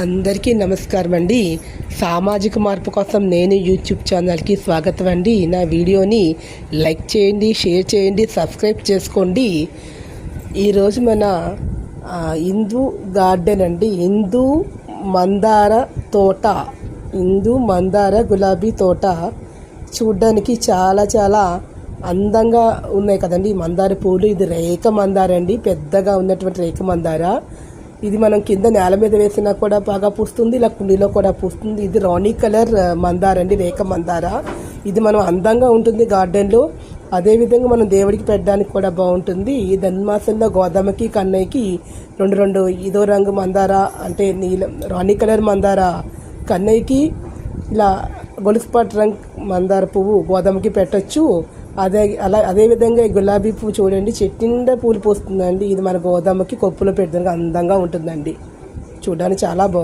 అందరికీ నమస్కారం అండి. సామాజిక మార్పు కోసం నేను యూట్యూబ్ ఛానల్కి స్వాగతం అండి. నా వీడియోని లైక్ చేయండి షేర్ చేయండి సబ్స్క్రైబ్ చేసుకోండి. ఈరోజు మన హిందూ గార్డెన్ అండి. హిందూ మందార తోట హిందూ మందార గులాబీ తోట చూడ్డానికి చాలా చాలా అందంగా ఉన్నాయి కదండి. మందార పూలు ఇది రేఖ మందార అండి. పెద్దగా ఉన్నటువంటి రేఖ మందార. ఇది మనం కింద నేల మీద వేసినా కూడా బాగా పూస్తుంది ఇలా కుండీలో కూడా పూస్తుంది. ఇది రాణి కలర్ మందార అండి రేఖ మందార. ఇది మనం అందంగా ఉంటుంది గార్డెన్లో. అదేవిధంగా మనం దేవుడికి పెట్టడానికి కూడా బాగుంటుంది. ఈ ధన్మాసంలో గోదామకి కన్నయ్యకి రెండు రెండు ఇదో రంగు మందార అంటే నీలం రాణి కలర్ మందార. కన్నయ్యకి ఇలా గొలుసుపాటు రంగ్ మందార పువ్వు గోదామకి పెట్టొచ్చు. అదే అలా అదేవిధంగా ఈ గులాబీ పువ్వు చూడండి చెట్టు నిండా పూలు పోస్తుందండి. ఇది మన గోధుమకి కొప్పులో పెట్టడానికి అందంగా ఉంటుందండి. చూడడానికి చాలా బాగుంది.